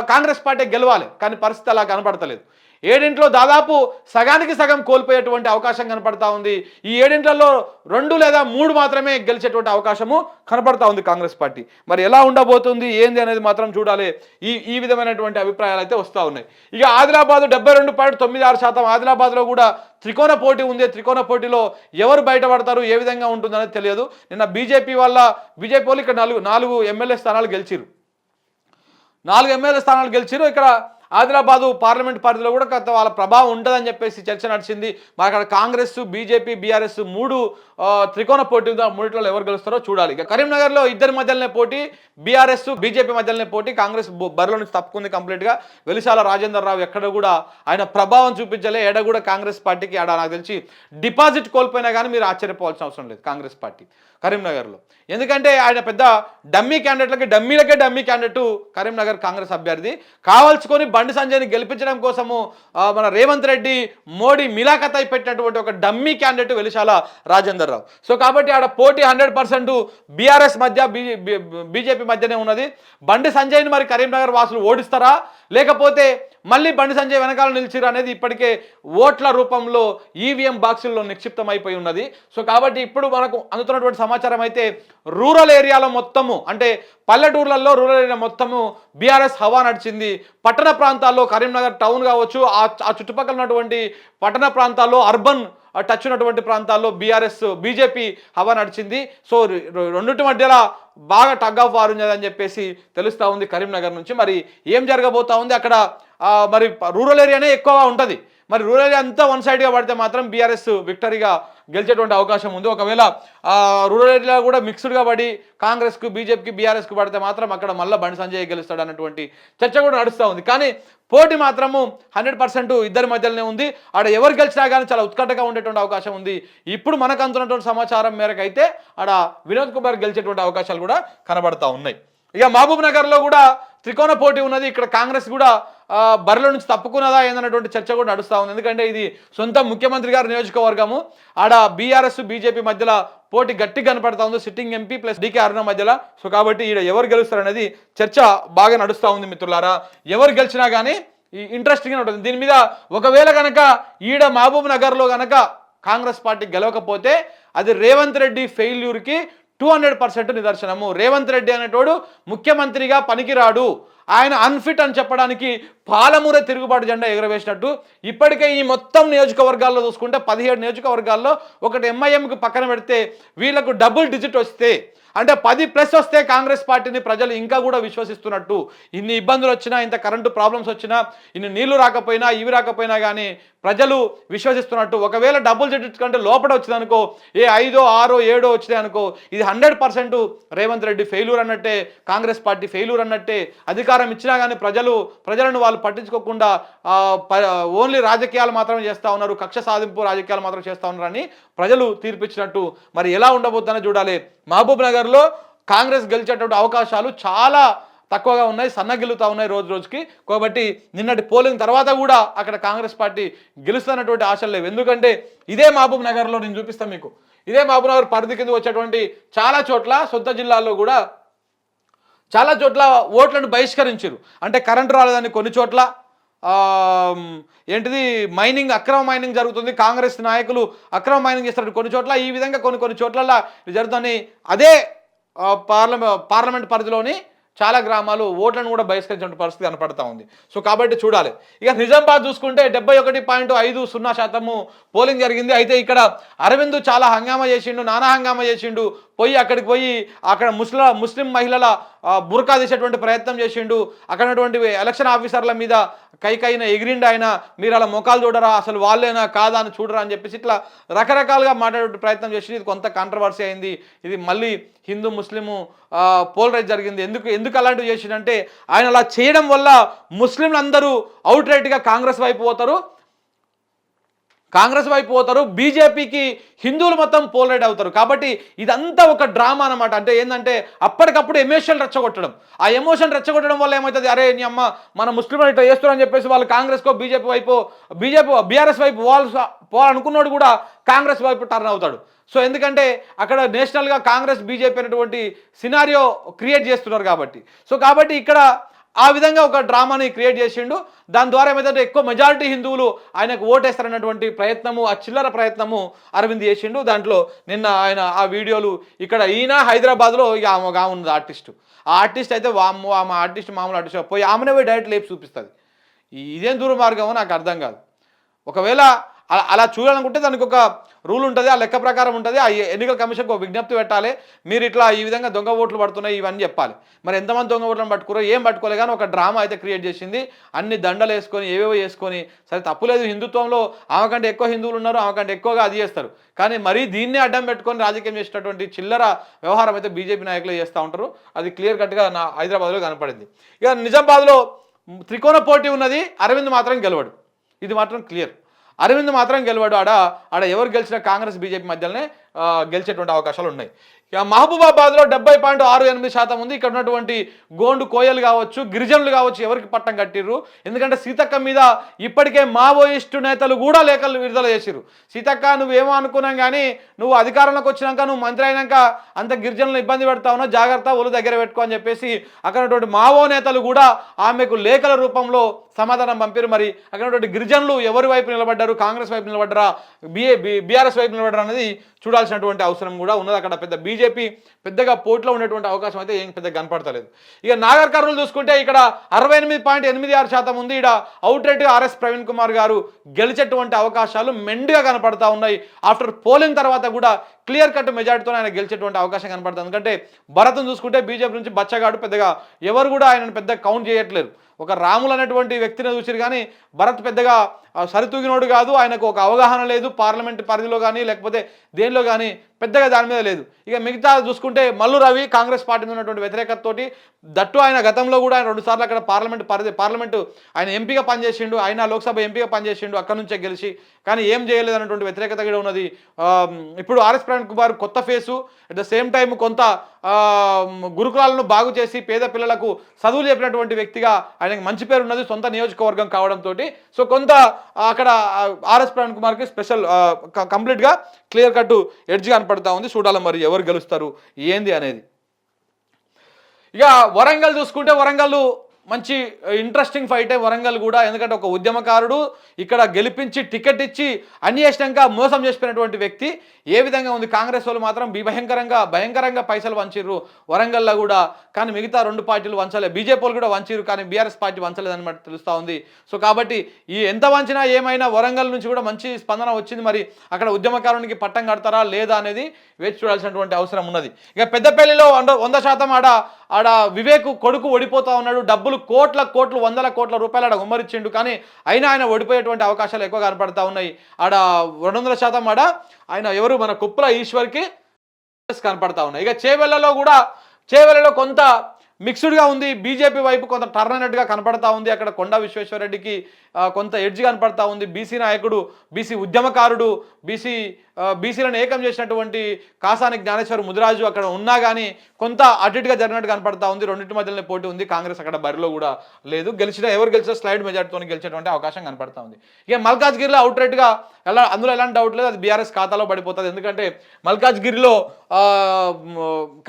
కాంగ్రెస్ పార్టీ గెలవాలి కానీ పరిస్థితి అలా కనపడతలేదు. ఏడింట్లో దాదాపు సగానికి సగం కోల్పోయేటువంటి అవకాశం కనపడతా ఉంది. ఈ ఏడింట్లలో రెండు లేదా మూడు మాత్రమే గెలిచేటువంటి అవకాశము కనపడతా ఉంది కాంగ్రెస్ పార్టీ. మరి ఎలా ఉండబోతుంది ఏంది అనేది మాత్రం చూడాలి. ఈ ఈ విధమైనటువంటి అభిప్రాయాలు అయితే వస్తూ ఉన్నాయి. ఇక ఆదిలాబాద్ డెబ్బై రెండు పాయింట్ తొమ్మిది ఆరు శాతం ఆదిలాబాద్లో కూడా త్రికోణ పోటీ ఉంది. త్రికోణ పోటీలో ఎవరు బయటపడతారు ఏ విధంగా ఉంటుందనేది తెలియదు. నిన్న బీజేపీ వల్ల బీజేపీ వాళ్ళు ఇక్కడ నాలుగు నాలుగు ఎమ్మెల్యే స్థానాలు గెలిచిరు నాలుగు ఎమ్మెల్యే స్థానాలు గెలిచిరు ఇక్కడ ఆదిలాబాదు పార్లమెంట్ పరిధిలో కూడా కొంత వాళ్ళ ప్రభావం ఉంటుందని చెప్పేసి చర్చ నడిచింది. మరి అక్కడ కాంగ్రెస్ బీజేపీ బీఆర్ఎస్ మూడు త్రికోణ పోటీ ఉంది? మూడిట్లో ఎవరు గెలుస్తారో చూడాలి. ఇక కరీంనగర్లో ఇద్దరి మధ్యలోనే పోటీ బీఆర్ఎస్ బీజేపీ మధ్యలోనే పోటీ కాంగ్రెస్ బరిలో నుంచి తప్పుకుంది కంప్లీట్గా వెలిశాల రాజేందర్ రావు ఎక్కడ కూడా ఆయన ప్రభావం చూపించలే. ఎడ కూడా కాంగ్రెస్ పార్టీకి ఆడ నాకు తెలిసి డిపాజిట్ కోల్పోయినా కానీ మీరు ఆశ్చర్యపోవాల్సిన అవసరం లేదు కాంగ్రెస్ పార్టీ కరీంనగర్లో. ఎందుకంటే ఆయన పెద్ద డమ్మీ క్యాండిడేట్లకి డమ్మీలకే డమ్మీ క్యాండిడేట్ కరీంనగర్ కాంగ్రెస్ అభ్యర్థి. కావాల్చుకొని బండి సంజయ్ని గెలిపించడం కోసము మన రేవంత్ రెడ్డి మోడీ మిలాఖత్ అయి పెట్టినటువంటి ఒక dummy candidate Velishala Rajender Rao. So కాబట్టి ఆడ పోటీ హండ్రెడ్ పర్సెంట్ బీఆర్ఎస్ మధ్య బీజేపీ మధ్యనే ఉన్నది. బండి సంజయ్ని మరి కరీంనగర్ వాసులు ఓడిస్తారా? లేకపోతే మళ్ళీ బండి సంజయ్ వెనకాల నిలిచిరు అనేది ఇప్పటికే ఓట్ల రూపంలో ఈవీఎం బాక్సుల్లో నిక్షిప్తం అయిపోయి ఉన్నది. సో కాబట్టి ఇప్పుడు మనకు అందుతున్నటువంటి సమాచారం అయితే రూరల్ ఏరియాలో మొత్తము అంటే పల్లెటూర్లలో రూరల్ ఏరియా మొత్తము బీఆర్ఎస్ హవా నడిచింది. పట్టణ ప్రాంతాల్లో కరీంనగర్ టౌన్ కావచ్చు ఆ చుట్టుపక్కల ఉన్నటువంటి పట్టణ ప్రాంతాల్లో అర్బన్ టచ్ ఉన్నటువంటి ప్రాంతాల్లో బీఆర్ఎస్ బీజేపీ హవా నడిచింది. సో రెండింటి మధ్యలో బాగా టగ్ ఆఫ్ వార్ ఉన్నదని చెప్పేసి తెలుస్తూ ఉంది కరీంనగర్ నుంచి. మరి ఏం జరగబోతా ఉంది? అక్కడ మరి రూరల్ ఏరియానే ఎక్కువగా ఉంటుంది. మరి రూరల్ ఏరియా అంతా వన్ సైడ్గా పడితే మాత్రం బీఆర్ఎస్ విక్టరీగా గెలిచేటువంటి అవకాశం ఉంది. ఒకవేళ రూరల్ ఏరియా కూడా మిక్స్డ్గా పడి కాంగ్రెస్కు బీజేపీకి బీఆర్ఎస్కు పడితే మాత్రం అక్కడ మళ్ళీ బండి సంజయ్ గెలుస్తాడు అన్నటువంటి చర్చ కూడా నడుస్తూ ఉంది. కానీ పోటీ మాత్రము హండ్రెడ్ పర్సెంట్ ఇద్దరి మధ్యలోనే ఉంది. ఆడ ఎవరు గెలిచినా కానీ చాలా ఉత్కంఠగా ఉండేటువంటి అవకాశం ఉంది. ఇప్పుడు మనకు అందుతున్నటువంటి సమాచారం మేరకు అయితే ఆడ వినోద్ కుమార్ గెలిచేటువంటి అవకాశాలు కూడా కనబడతా ఉన్నాయి. ఇక మహబూబ్ నగర్లో కూడా త్రికోణ పోటీ ఉన్నది. ఇక్కడ కాంగ్రెస్ కూడా బరిలో నుంచి తప్పుకున్నదా ఏందన్నటువంటి చర్చ కూడా నడుస్తూ ఉంది. ఎందుకంటే ఇది సొంత ముఖ్యమంత్రి గారి నియోజకవర్గము. ఆడ బీఆర్ఎస్ బీజేపీ మధ్యలో పోటీ గట్టి కనపడతా ఉంది. Sitting MP plus DK Aruna మధ్యలో. సో కాబట్టి ఈడ ఎవరు గెలుస్తారు అనేది చర్చ బాగా నడుస్తూ ఉంది మిత్రులారా. ఎవరు గెలిచినా కానీ ఈ ఇంట్రెస్టింగ్ ఉంటుంది. దీని మీద ఒకవేళ కనుక ఈడ మహబూబ్ నగర్లో కనుక కాంగ్రెస్ పార్టీ గెలవకపోతే అది రేవంత్ రెడ్డి ఫెయిల్యూర్కి టూ హండ్రెడ్ పర్సెంట్ నిదర్శనము. రేవంత్ రెడ్డి అనేటోడు ముఖ్యమంత్రిగా పనికిరాడు. ఆయన అన్ఫిట్ అని చెప్పడానికి పాలమూర తిరుగుబాటు జెండా ఎగురవేసినట్టు ఇప్పటికే ఈ మొత్తం నియోజకవర్గాల్లో చూసుకుంటే పదిహేడు నియోజకవర్గాల్లో ఒకటి ఎంఐఎంకి పక్కన పెడితే వీళ్ళకు డబుల్ డిజిట్ వస్తే అంటే పది ప్లస్ వస్తే కాంగ్రెస్ పార్టీని ప్రజలు ఇంకా కూడా విశ్వసిస్తున్నట్టు. ఇన్ని ఇబ్బందులు వచ్చినా ఇంత కరెంటు ప్రాబ్లమ్స్ వచ్చినా ఇన్ని నీళ్ళు రాకపోయినా ఇవి రాకపోయినా కానీ ప్రజలు విశ్వసిస్తున్నట్టు. ఒకవేళ డబుల్ డిజిట్ కంటే లోపల వచ్చిందనుకో ఏ ఐదో ఆరో ఏడో వచ్చింది అనుకో ఇది hundred percent Revanth Reddy failure అన్నట్టే కాంగ్రెస్ పార్టీ ఫెయిల్యూర్ అన్నట్టే అధికారం ఇచ్చినా కానీ ప్రజలు ప్రజలను వాళ్ళు పట్టించుకోకుండా ప- ఓన్లీ రాజకీయాలు మాత్రమే చేస్తూ ఉన్నారు కక్ష సాధింపు రాజకీయాలు మాత్రం చేస్తూ ఉన్నారని ప్రజలు తీర్పిచ్చినట్టు. మరి ఎలా ఉండబోతుందో చూడాలి. మహబూబ్ నగర్ నగర్లో కాంగ్రెస్ గెలిచేటువంటి అవకాశాలు చాలా తక్కువగా ఉన్నాయి సన్నగిల్లుతా ఉన్నాయి రోజు రోజుకి. కాబట్టి నిన్నటి పోలింగ్ తర్వాత కూడా అక్కడ కాంగ్రెస్ పార్టీ గెలుస్తున్నటువంటి ఆశలు లేవు. ఎందుకంటే ఇదే మహబూబ్ నగర్లో నేను చూపిస్తాను మీకు. ఇదే మహబూబ్ నగర్ పరిధి కింద వచ్చేటువంటి చాలా చోట్ల సొంత జిల్లాల్లో కూడా చాలా చోట్ల ఓట్లను బహిష్కరించారు. అంటే కరెంటు రాలేదని కొన్ని చోట్ల ఏంటిది? మైనింగ్ అక్రమ మైనింగ్ జరుగుతుంది. కాంగ్రెస్ నాయకులు అక్రమ మైనింగ్ చేస్తారు కొన్ని చోట్ల. ఈ విధంగా కొన్ని కొన్ని చోట్ల జరుగుతుంది అదే పార్లమెంట్ పార్లమె పార్లమెంట్ పరిధిలోని చాలా గ్రామాలు ఓట్లను కూడా బహిష్కరించిన పరిస్థితి కనపడతా ఉంది. సో కాబట్టి చూడాలి. ఇక నిజామాబాద్ చూసుకుంటే డెబ్బై ఒకటి పాయింట్ ఐదు సున్నా శాతము పోలింగ్ జరిగింది. అయితే ఇక్కడ అరవింద్ చాలా హంగామా చేసిండు నానా హంగామా చేసిండు. పోయి అక్కడికి పోయి అక్కడ ముస్లిం ముస్లిం మహిళల బుర్కా బురకా తీసేటువంటి ప్రయత్నం చేసిండు. అక్కడ ఎలక్షన్ ఆఫీసర్ల మీద కైకైన ఎగిరిండు ఆయన మీరు అలా ముఖాలు చూడరా అసలు వాళ్ళేనా కాదా అని చూడరా అని చెప్పేసి ఇట్లా రకరకాలుగా మాట్లాడే ప్రయత్నం చేసి ఇది కొంత కాంట్రవర్సీ అయింది. ఇది మళ్ళీ హిందూ ముస్లిము పోలరైజ్ జరిగింది. ఎందుకు ఎందుకు అలాంటివి చేసిండంటే ఆయన అలా చేయడం వల్ల ముస్లింలందరూ అవుట్ రైట్గా కాంగ్రెస్ వైపు పోతారు. కాంగ్రెస్ వైపు పోతారు బీజేపీకి హిందువులు మొత్తం పోలరైడ్ అవుతారు. కాబట్టి ఇదంతా ఒక డ్రామా అనమాట అంటే ఏంటంటే అప్పటికప్పుడు ఎమోషన్ రెచ్చగొట్టడం. ఆ ఎమోషన్ రెచ్చగొట్టడం వల్ల ఏమవుతుంది అరే నీ అమ్మ మన ముస్లింలు ఇట్లా చేస్తున్నారని చెప్పేసి వాళ్ళు కాంగ్రెస్కో బీజేపీ వైపు బీజేపీ బీఆర్ఎస్ వైపు పోవాల్సి పోవాలనుకున్నాడు కూడా కాంగ్రెస్ వైపు టర్న్ అవుతాడు. సో ఎందుకంటే అక్కడ నేషనల్గా కాంగ్రెస్ బీజేపీ అనేటువంటి సినారియో క్రియేట్ చేస్తున్నారు కాబట్టి. సో కాబట్టి ఇక్కడ ఆ విధంగా ఒక డ్రామాని క్రియేట్ చేసిండు. దాని ద్వారా ఏమైతే ఎక్కువ మెజారిటీ హిందువులు ఆయనకు ఓటేస్తారన్నటువంటి ప్రయత్నము ఆ చిల్లర ప్రయత్నము అరవింద్ చేసిండు. దాంట్లో నిన్న ఆయన ఆ వీడియోలు ఇక్కడ ఈయన హైదరాబాద్లో ఇక ఆమె ఒక ఆమె ఉంది ఆర్టిస్ట్ ఆ ఆర్టిస్ట్ అయితే వామ్మో ఆమె ఆర్టిస్ట్ మామూలు ఆర్టిస్ట్ పోయి ఆమెనే పోయి డైరెక్ట్ లేపి చూపిస్తుంది. ఇదేం దుర్మార్గమో నాకు అర్థం కాదు. ఒకవేళ అలా అలా చూడాలనుకుంటే దానికి ఒక రూల్ ఉంటుంది ఆ లెక్క ప్రకారం ఉంటుంది ఆ ఎన్నికల కమిషన్కి ఒక విజ్ఞప్తి పెట్టాలి మీరు ఇట్లా ఈ విధంగా దొంగ ఓట్లు పడుతున్నాయి ఇవన్నీ చెప్పాలి. మరి ఎంతమంది దొంగ ఓట్లను పట్టుకురో ఏం పట్టుకోలే కానీ ఒక డ్రామా అయితే క్రియేట్ చేసింది. అన్ని దండలు వేసుకొని ఏవేవో వేసుకొని సరే తప్పులేదు హిందుత్వంలో ఆమెకంటే ఎక్కువ హిందువులు ఉన్నారు ఆమెకంటే ఎక్కువగా అది చేస్తారు. కానీ మరీ దీన్నే అడ్డం పెట్టుకొని రాజకీయం చేసినటువంటి చిల్లర వ్యవహారం అయితే బీజేపీ నాయకులు చేస్తూ ఉంటారు. అది క్లియర్ కట్గా నా హైదరాబాద్లో కనపడింది. ఇక నిజామాబాద్లో త్రికోణ పోటీ ఉన్నది అరవింద్ మాత్రం గెలవడు. ఇది మాత్రం క్లియర్. అరవింద్ మాత్రం గెలవాడు. ఆడ ఆడ ఎవరు గెలిచినా కాంగ్రెస్ బీజేపీ మధ్యలోనే గెలిచేటువంటి అవకాశాలు ఉన్నాయి. ఇక మహబూబాబాద్లో డెబ్బై పాయింట్ ఆరు ఎనిమిది శాతం ఉంది. ఇక్కడ ఉన్నటువంటి గోండు కోయలు కావచ్చు గిరిజనులు కావచ్చు ఎవరికి పట్టం కట్టిర్రు? ఎందుకంటే సీతక్క మీద ఇప్పటికే మావోయిస్టు నేతలు కూడా లేఖలు విడుదల చేసిరు సీతక్క నువ్వేమో అనుకున్నాం కానీ నువ్వు అధికారంలోకి వచ్చినాక నువ్వు మంత్రి అయినాక అంత గిరిజనులు ఇబ్బంది పెడతావునో జాగ్రత్త ఒళ్ళు దగ్గర పెట్టుకో అని చెప్పేసి అక్కడ ఉన్నటువంటి మావో నేతలు కూడా ఆమెకు లేఖల రూపంలో సమాధానం పంపారు మరి అక్కడ గిరిజనులు ఎవరి వైపు నిలబడ్డారు? కాంగ్రెస్ వైపు నిలబడ్డారా? బిఏ బీఆర్ఎస్ వైపు నిలబడ్డారు అనేది చూడాల్సినటువంటి అవసరం కూడా ఉన్నది. అక్కడ పెద్ద బీజేపీ పెద్దగా పోటీలో ఉండేటువంటి అవకాశం అయితే ఏం పెద్ద కనపడతలేదు. ఇక నాగర్ కర్నూలు చూసుకుంటే ఇక్కడ అరవై ఎనిమిది పాయింట్ ఎనిమిది ఆరు శాతం ఉంది. ఇక్కడ అవుట్రేట్ ఆర్ఎస్ ప్రవీణ్ కుమార్ గారు గెలిచేటువంటి అవకాశాలు మెండుగా కనపడతా ఉన్నాయి. ఆఫ్టర్ పోలింగ్ తర్వాత కూడా క్లియర్ కట్ మెజార్టీతో ఆయన గెలిచేటువంటి అవకాశం కనపడుతుంది. ఎందుకంటే భరత్ను చూసుకుంటే బీజేపీ నుంచి బచ్చగాడు పెద్దగా ఎవరు కూడా ఆయనను పెద్ద కౌంట్ చేయట్లేరు ఒక రాములు అనేటువంటి వ్యక్తిని చూసిరు కానీ భరత్ పెద్దగా సరితూగినోడు కాదు ఆయనకు ఒక అవగాహన లేదు పార్లమెంట్ పరిధిలో కానీ లేకపోతే దేనిలో కానీ పెద్దగా దాని మీద లేదు. ఇక మిగతా చూసుకుంటే మల్లు రవి కాంగ్రెస్ పార్టీ మీద ఉన్నటువంటి వ్యతిరేకతతోటి దట్టు ఆయన గతంలో కూడా ఆయన రెండుసార్లు అక్కడ పార్లమెంట్ పరిధి పార్లమెంటు ఆయన ఎంపీగా పనిచేసిండు ఆయన లోక్సభ ఎంపీగా పనిచేసిండు అక్కడ నుంచే గెలిచి కానీ ఏం చేయలేదు అన్నటువంటి వ్యతిరేకత కూడా ఉన్నది. ఇప్పుడు ఆర్ఎస్ ప్రవీణ్ కుమార్ కొత్త face at the same time కొంత గురుకులాలను బాగు చేసి పేద పిల్లలకు చదువులు చెప్పినటువంటి వ్యక్తిగా ఆయనకి మంచి పేరు ఉన్నది సొంత నియోజకవర్గం కావడంతో సో కొంత అక్కడ ఆర్ఎస్ ప్రవీణ్ కుమార్కి స్పెషల్ కంప్లీట్గా క్లియర్ కట్ ఎడ్జ్ కనపడతా ఉంది. చూడాలి మరి ఎవరు గెలుస్తారు ఏంది అనేది. ఇక వరంగల్ చూసుకుంటే వరంగల్ మంచి uh, ఇంట్రెస్టింగ్ ఫైటే వరంగల్ కూడా. ఎందుకంటే ఒక ఉద్యమకారుడు ఇక్కడ గెలిపించి టికెట్ ఇచ్చి అన్ని మోసం చేసిపోయినటువంటి వ్యక్తి. ఏ విధంగా ఉంది కాంగ్రెస్ వాళ్ళు మాత్రం భయంకరంగా భయంకరంగా పైసలు వంచిర్రు వరంగల్లో కూడా. కానీ మిగతా రెండు పార్టీలు వంచలే. బీజేపీ వాళ్ళు కూడా వంచిరు కానీ బీఆర్ఎస్ పార్టీ వంచలేదన్నమాట తెలుస్తూ ఉంది. సో కాబట్టి ఈ ఎంత వంచినా ఏమైనా వరంగల్ నుంచి కూడా మంచి స్పందన వచ్చింది మరి అక్కడ ఉద్యమకారునికి పట్టం కడతారా లేదా అనేది వేచి చూడాల్సినటువంటి అవసరం ఉన్నది. ఇక పెద్దపల్లిలో వంద వంద శాతం ఆడ ఆడ వివేక్ కొడుకు ఓడిపోతా ఉన్నాడు. డబ్బులు కోట్ల కోట్లు వందల కోట్ల రూపాయలు ఆడ ఉమ్మరిచ్చిండు కానీ అయినా ఆయన ఓడిపోయేటువంటి అవకాశాలు ఎక్కువ కనపడతా ఉన్నాయి. ఆడ రెండు వందల శాతం ఆడ ఆయన ఎవరు? మన కుప్పల ఈశ్వర్కి కనపడతా ఉన్నాయి. ఇక చేవెళ్ళలో కూడా చేవెళ్ళలో కొంత మిక్స్డ్గా ఉంది. బీజేపీ వైపు కొంత టర్న్ అయినట్టుగా కనపడతా ఉంది. అక్కడ కొండా విశ్వేశ్వరరెడ్డికి కొంత ఎడ్జ్ కనపడతా ఉంది. బీసీ నాయకుడు బీసీ ఉద్యమకారుడు బీసీ బీసీలను ఏకం చేసినటువంటి కాసాని జ్ఞానేశ్వర్ ముదిరాజు అక్కడ ఉన్నా కానీ కొంత అటుగా జరిగినట్టు కనపడతా ఉంది. రెండింటి మధ్యలోనే పోటీ ఉంది. కాంగ్రెస్ అక్కడ బరిలో కూడా లేదు. గెలిచిన ఎవరు గెలిచినా స్లైడ్ మెజార్టీతో గెలిచేటువంటి అవకాశం కనపడతా ఉంది. ఇక మల్కాజ్గిరిలో అవుట్ రైట్గా ఎలా అందులో ఎలాంటి డౌట్ లేదు. అది బీఆర్ఎస్ ఖాతాలో పడిపోతుంది. ఎందుకంటే మల్కాజ్గిరిలో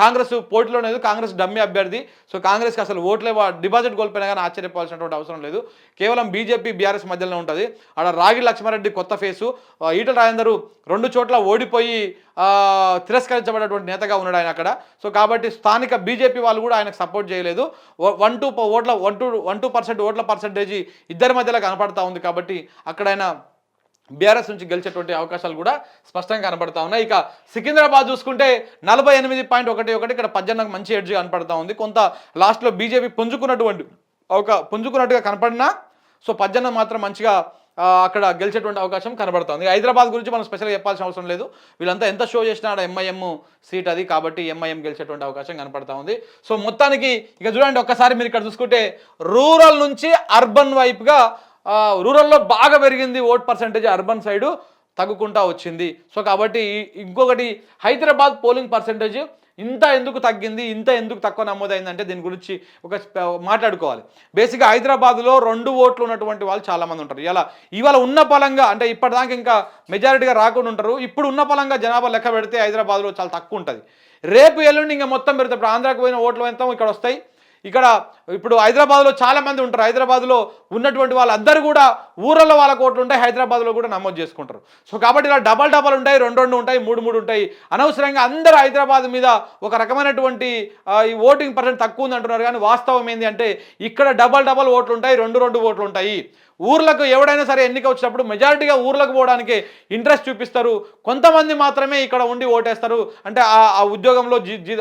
కాంగ్రెస్ పోటీలో లేదు. కాంగ్రెస్ డమ్మి అభ్యర్థి. సో కాంగ్రెస్కి అసలు ఓట్లే డిపాజిట్ కోల్పోయినా కానీ ఆశ్చర్యపోవాల్సినటువంటి అవసరం లేదు. కేవలం బీజేపీ బీఆర్ఎస్ మధ్యలోనే ఉంటుంది. అక్కడ రాగి లక్ష్మారెడ్డి కొత్త ఫేసు. ఈటల రాజేందరు రెండు చోట్ల ఓడిపోయి తిరస్కరించబడేటువంటి తిరస్కరించబడినటువంటి నేతగా ఉన్నాడు ఆయన అక్కడ. సో కాబట్టి స్థానిక బీజేపీ వాళ్ళు కూడా ఆయనకు సపోర్ట్ చేయలేదు. వన్ టూ ఓట్ల one two one two percent ఓట్ల పర్సెంటేజ్ ఇద్దరి మధ్యలో కనపడతా ఉంది కాబట్టి అక్కడ ఆయన బీఆర్ఎస్ నుంచి గెలిచేటువంటి అవకాశాలు కూడా స్పష్టంగా కనపడతా ఉన్నాయి. ఇక సికింద్రాబాద్ చూసుకుంటే నలభై ఎనిమిది పాయింట్ ఒకటి ఒకటి ఇక్కడ పద్దెనిమిది మంచి ఎడ్జ్ కనపడతా ఉంది. కొంత లాస్ట్లో బీజేపీ పుంజుకున్నటువంటి ఒక పుంజుకున్నట్టుగా కనపడినా సో పద్దెనిమిది మాత్రం మంచిగా అక్కడ గెలిచేటువంటి అవకాశం కనబడుతుంది. హైదరాబాద్ గురించి మనం స్పెషల్గా చెప్పాల్సిన అవసరం లేదు. వీళ్ళంతా ఎంత షో చేసినా ఆడ ఎంఐఎం సీట్ అది కాబట్టి ఎంఐఎం గెలిచేటువంటి అవకాశం కనపడతా ఉంది. సో మొత్తానికి ఇక చూడండి ఒక్కసారి మీరు ఇక్కడ చూసుకుంటే రూరల్ నుంచి అర్బన్ వైపుగా రూరల్లో బాగా పెరిగింది ఓట్ పర్సంటేజ్ అర్బన్ సైడు తగ్గుకుంటా వచ్చింది. సో కాబట్టి ఇంకొకటి హైదరాబాద్ పోలింగ్ పర్సంటేజ్ ఇంత ఎందుకు తగ్గింది? ఇంత ఎందుకు తక్కువ నమోదైందంటే దీని గురించి ఒక మాట్లాడుకోవాలి. బేసిక్గా హైదరాబాద్లో రెండు ఓట్లు ఉన్నటువంటి వాళ్ళు చాలామంది ఉంటారు. ఇలా ఇవాళ ఉన్న పలంగా అంటే ఇప్పటిదాకా ఇంకా మెజారిటీగా రాకుండా ఉంటారు. ఇప్పుడు ఉన్న పలంగా జనాభా లెక్క పెడితే హైదరాబాద్లో చాలా తక్కువ ఉంటుంది. రేపు ఎల్లుండి ఇంకా మొత్తం పెడితే ఇప్పుడు ఆంధ్రాకి పోయిన ఓట్లు ఎంత? ఇక్కడ వస్తాయి ఇక్కడ ఇప్పుడు హైదరాబాద్లో చాలా మంది ఉంటారు. హైదరాబాద్లో ఉన్నటువంటి వాళ్ళందరూ కూడా ఊర్లలో వాళ్ళ కోట్లు ఉంటాయి హైదరాబాద్లో కూడా నమోదు చేసుకుంటారు. సో కాబట్టి ఇలా డబల్ డబల్ ఉంటాయి రెండు రెండు ఉంటాయి మూడు మూడు ఉంటాయి. అనవసరంగా అందరూ హైదరాబాద్ మీద ఒక రకమైనటువంటి ఈ ఓటింగ్ పర్సెంట్ తక్కువ ఉంది అంటున్నారు. కానీ వాస్తవం ఏంటి అంటే ఇక్కడ డబల్ డబల్ ఓట్లు ఉంటాయి రెండు రెండు ఓట్లు ఉంటాయి. ఊర్లకు ఎవడైనా సరే ఎన్నిక వచ్చినప్పుడు మెజారిటీగా ఊర్లకు పోవడానికి ఇంట్రెస్ట్ చూపిస్తారు. కొంతమంది మాత్రమే ఇక్కడ ఉండి ఓటేస్తారు. అంటే ఆ ఉద్యోగంలో జీ జీ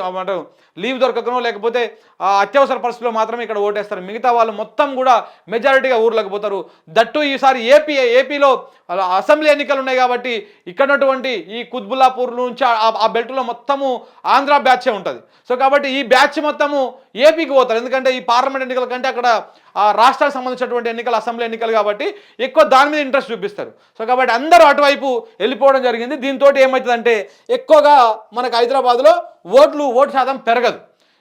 లీవ్ దొరకకనో లేకపోతే ఆ అత్యవసర పరిస్థితుల్లో మాత్రమే ఇక్కడ ఓటేస్తారు. మిగతా వాళ్ళు మొత్తం కూడా మెజారిటీగా ఊర్లకు పోతారు. దట్టు ఈసారి ఏపీ ఏపీలో అసెంబ్లీ ఎన్నికలు ఉన్నాయి కాబట్టి ఇక్కడ ఉన్నటువంటి ఈ కుత్బుల్లాపూర్ నుంచి ఆ- ఆ బెల్ట్లో మొత్తము ఆంధ్ర బ్యాచే ఉంటుంది. సో కాబట్టి ఈ బ్యాచ్ మొత్తము ఏపీకి పోతారు. ఎందుకంటే ఈ పార్లమెంట్ ఎన్నికల కంటే అక్కడ ఆ రాష్ట్రాలకు సంబంధించినటువంటి ఎన్నికలు అసెంబ్లీ ఎన్నికలు కాబట్టి ఎక్కువ దాని మీద ఇంట్రెస్ట్ చూపిస్తారు. సో కాబట్టి అందరూ అటువైపు వెళ్ళిపోవడం జరిగింది. దీంతో ఏమవుతుందంటే ఎక్కువగా మనకు హైదరాబాద్లో ఓట్లు ఓటు శాతం పెరగదు.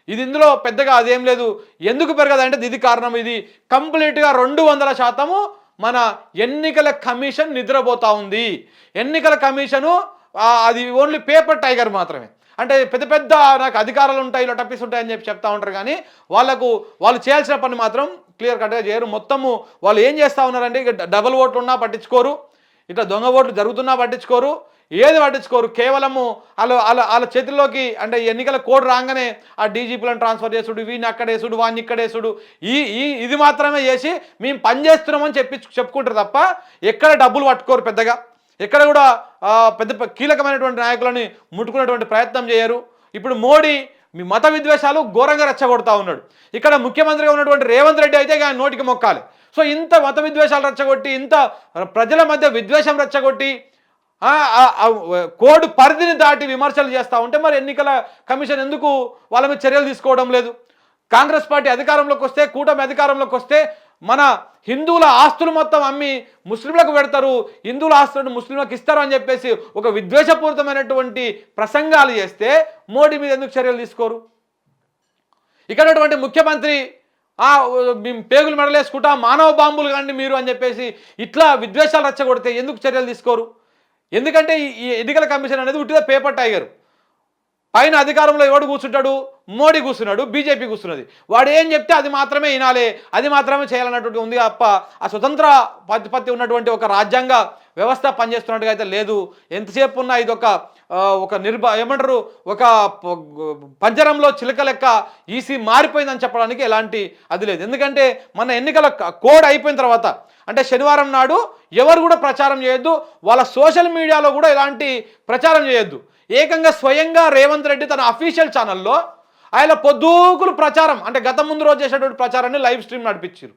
ఇది ఇందులో పెద్దగా అదేం లేదు. ఎందుకు పెరగదు అంటే ఇది కారణం ఇది. కంప్లీట్గా రెండు వందల శాతము మన ఎన్నికల కమిషన్ నిద్రపోతా ఉంది. ఎన్నికల కమిషను అది ఓన్లీ పేపర్ టైగర్ మాత్రమే. అంటే పెద్ద పెద్ద నాకు అధికారాలు ఉంటాయి ఇలా టప్పిస్ ఉంటాయి అని చెప్పి చెప్తా ఉంటారు కానీ వాళ్ళకు వాళ్ళు చేయాల్సిన పని మాత్రం క్లియర్ కట్గా చేయరు. మొత్తము వాళ్ళు ఏం చేస్తూ ఉన్నారంటే ఇక డబుల్ ఓట్లు ఉన్నా పట్టించుకోరు. ఇట్లా దొంగ ఓట్లు జరుగుతున్నా పట్టించుకోరు. ఏది పట్టించుకోరు? కేవలము వాళ్ళ వాళ్ళ వాళ్ళ చేతుల్లోకి అంటే ఎన్నికల కోడ్ రాగానే ఆ డీజీపీలను ట్రాన్స్ఫర్ చేసుడు వీడిని అక్కడేసుడు వాడిని ఇక్కడేసుడు ఈ ఈ ఇది మాత్రమే చేసి మేము పని చేస్తున్నామని చెప్పి చెప్పుకుంటారు తప్ప ఎక్కడ డబ్బులు పట్టుకోరు పెద్దగా. ఎక్కడ కూడా పెద్ద కీలకమైనటువంటి నాయకులని ముట్టుకునేటువంటి ప్రయత్నం చేయరు. ఇప్పుడు మోడీ మీ మత విద్వేషాలు ఘోరంగా రెచ్చగొడతా ఉన్నాడు. ఇక్కడ ముఖ్యమంత్రిగా ఉన్నటువంటి రేవంత్ రెడ్డి అయితే ఆయన నోటికి మొక్కాలి. సో ఇంత మత విద్వేషాలు రెచ్చగొట్టి ఇంత ప్రజల మధ్య విద్వేషం రెచ్చగొట్టి కోడ్ పరిధిని దాటి విమర్శలు చేస్తూ ఉంటే మరి ఎన్నికల కమిషన్ ఎందుకు వాళ్ళ మీద చర్యలు తీసుకోవడం లేదు? కాంగ్రెస్ పార్టీ అధికారంలోకి వస్తే కూటమి అధికారంలోకి వస్తే మన హిందువుల ఆస్తులు మొత్తం అమ్మి ముస్లింలకు పెడతారు. హిందువుల ఆస్తులను ముస్లింలకు ఇస్తారు అని చెప్పేసి ఒక విద్వేషపూరితమైనటువంటి ప్రసంగాలు చేస్తే మోడీ మీద ఎందుకు చర్యలు తీసుకోరు? ఇక్కడటువంటి ముఖ్యమంత్రి మేము పేగులు మెడలేసుకుంటా మానవ బాంబులు కండి మీరు అని చెప్పేసి ఇట్లా విద్వేషాలు రచ్చగొడితే ఎందుకు చర్యలు తీసుకోరు? ఎందుకంటే ఈ- ఎన్నికల కమిషన్ అనేది ఉట్టిదా పేపర్ టైగర్. పైన అధికారంలో ఎవడు కూర్చుంటాడు? మోడీ కూర్చున్నాడు బీజేపీ కూర్చున్నది. వాడు ఏం చెప్తే అది మాత్రమే వినాలి అది మాత్రమే చేయాలన్నటువంటి ఉంది తప్ప ఆ స్వతంత్ర ప్రతిపత్తి ఉన్నటువంటి ఒక రాజ్యాంగ వ్యవస్థ పనిచేస్తున్నట్టుగా అయితే లేదు. ఎంతసేపు ఉన్నా ఇది ఒక ఒక నిర్భ ఏమంటారు ఒక పంజరంలో చిలక లెక్క ఈసీ మారిపోయిందని చెప్పడానికి ఎలాంటి అది లేదు. ఎందుకంటే మన ఎన్నికల కోడ్ అయిపోయిన తర్వాత అంటే శనివారం నాడు ఎవరు కూడా ప్రచారం చేయొద్దు వాళ్ళ సోషల్ మీడియాలో కూడా ఎలాంటి ప్రచారం చేయొద్దు. ఏకంగా స్వయంగా రేవంత్ రెడ్డి తన అఫీషియల్ ఛానల్లో ఆయన పొద్దుకులు ప్రచారం అంటే గత ముందు రోజు చేసేటువంటి ప్రచారాన్ని లైవ్ స్ట్రీమ్ నడిపించారు.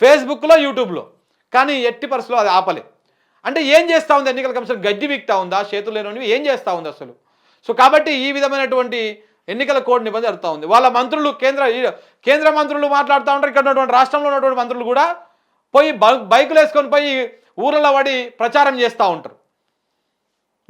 ఫేస్బుక్లో యూట్యూబ్లో. కానీ ఎట్టి పరిస్థితుల్లో అది ఆపలే. అంటే ఏం చేస్తూ ఉంది ఎన్నికల కమిషన్? గడ్డి వీక్తా ఉందా? చేతులు లేనివి ఏం చేస్తూ ఉంది అసలు? సో కాబట్టి ఈ విధమైనటువంటి ఎన్నికల కోడ్ నిబంధన జరుగుతూ ఉంది. వాళ్ళ మంత్రులు కేంద్ర ఈ- కేంద్ర మంత్రులు మాట్లాడుతూ ఉంటారు. ఇక్కడ ఉన్నటువంటి రాష్ట్రంలో ఉన్నటువంటి మంత్రులు కూడా పోయి బైకులు వేసుకొని పోయి ఊర్లలో పడి ప్రచారం చేస్తూ ఉంటారు.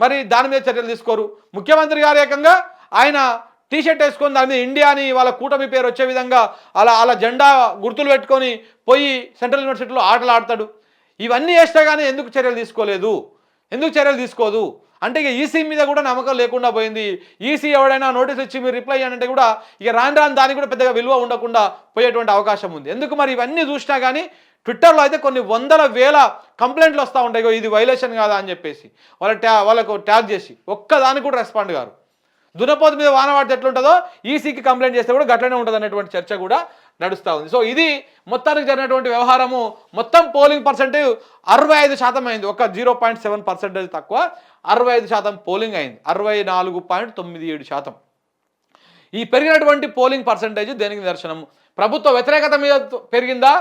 మరి దాని మీద చర్యలు తీసుకోరు. ముఖ్యమంత్రి గారు ఏకంగా ఆయన టీషర్ట్ వేసుకొని దాని మీద ఇండియా అని వాళ్ళ కూటమి పేరు వచ్చే విధంగా అలా అలా జెండా గుర్తులు పెట్టుకొని పోయి సెంట్రల్ యూనివర్సిటీలో ఆటలు ఆడతాడు ఇవన్నీ చేసినా కానీ ఎందుకు చర్యలు తీసుకోలేదు? ఎందుకు చర్యలు తీసుకోదు? అంటే ఇక ఈసీ మీద కూడా నమ్మకం లేకుండా పోయింది. ఈసీ ఎవడైనా నోటీస్ ఇచ్చి మీరు రిప్లై అంటే కూడా ఇక రాను రాను దానికి కూడా పెద్దగా విలువ ఉండకుండా పోయేటువంటి అవకాశం ఉంది. ఎందుకు మరి ఇవన్నీ చూసినా కానీ ట్విట్టర్లో అయితే కొన్ని వందల వేల కంప్లైంట్లు వస్తూ ఉంటాయి. ఇది వైలేషన్ కాదా అని చెప్పేసి. వాళ్ళ ట్యా వాళ్ళకు ట్యాగ్ చేసి. ఒక్కదానికి కూడా రెస్పాండ్ గారు. దునపోతు మీద వాన ఎట్లుంటుందో ఈసీకి కంప్లైంట్ చేస్తే కూడా గట్లనే ఉంటుంది అనేటువంటి చర్చ కూడా నడుస్తూ ఉంది. సో ఇది మొత్తానికి జరిగినటువంటి వ్యవహారము. మొత్తం పోలింగ్ పర్సెంటేజ్ అరవై ఐదు శాతం అయింది. ఒక జీరో పాయింట్ సెవెన్ పర్సెంటేజ్ తక్కువ. అరవై ఐదు శాతం పోలింగ్ అయింది. అరవై నాలుగు పాయింట్ తొమ్మిది ఏడు శాతం. ఈ పెరిగినటువంటి పోలింగ్ పర్సంటేజ్ దేనికి నిదర్శనం? ప్రభుత్వ వ్యతిరేకత మీద పెరిగిందా?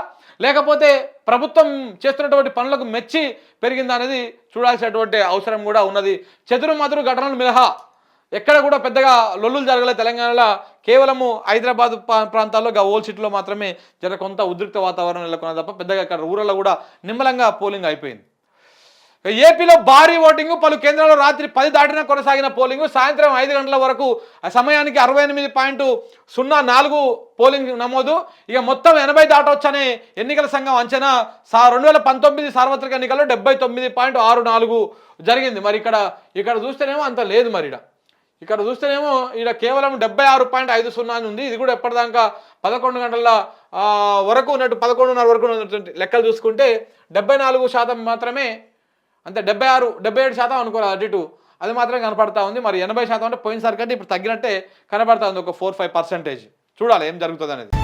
లేకపోతే ప్రభుత్వం చేస్తున్నటువంటి పనులకు మెచ్చి పెరిగిందా అనేది చూడాల్సినటువంటి అవసరం కూడా ఉన్నది. చెదురు మదురు ఘటనలు మినహా ఎక్కడ కూడా పెద్దగా లొల్లులు జరగలేదు తెలంగాణలో. కేవలము హైదరాబాద్ ప్రాంతాల్లో గా ఓల్ సిటీలో మాత్రమే జర కొంత ఉద్రిక్త వాతావరణం నెలకొన్నది తప్ప పెద్దగా ఇక్కడ ఊరల్లో కూడా నిమ్మలంగా పోలింగ్ అయిపోయింది. ఏపీలో భారీ ఓటింగ్ పలు కేంద్రాల్లో రాత్రి పది దాటిన కొనసాగిన పోలింగ్ సాయంత్రం ఐదు గంటల వరకు ఆ సమయానికి అరవై ఎనిమిది పాయింట్ సున్నా నాలుగు పోలింగ్ నమోదు. ఇక మొత్తం ఎనభై దాటొచ్చనే ఎన్నికల సంఘం అంచనా. సా రెండు వేల పంతొమ్మిది సార్వత్రిక ఎన్నికల్లో డెబ్బై తొమ్మిది పాయింట్ ఆరు నాలుగు జరిగింది. మరి ఇక్కడ ఇక్కడ చూస్తేనేమో అంత లేదు మరి ఇక్కడ. ఇక్కడ చూస్తేనేమో ఇక్కడ కేవలం డెబ్బై ఆరు పాయింట్ ఐదు సున్నా అని ఉంది. ఇది కూడా ఎప్పటిదాకా పదకొండు గంటల వరకు ఉన్నట్టు పదకొండున్నర వరకు ఉన్నటువంటి లెక్కలు చూసుకుంటే డెబ్బై నాలుగు శాతం మాత్రమే అంతే డెబ్బై ఆరు డెబ్బై ఏడు శాతం అనుకోవాలి అటు ఇటు. అది మాత్రమే కనపడతా ఉంది. మరి ఎనభై శాతం అంటే పోయినసారి కంటే ఇప్పుడు తగ్గినట్టే కనపడతా ఉంది ఒక ఫోర్ ఫైవ్ పర్సెంటేజ్. చూడాలి ఏం జరుగుతుంది అనేది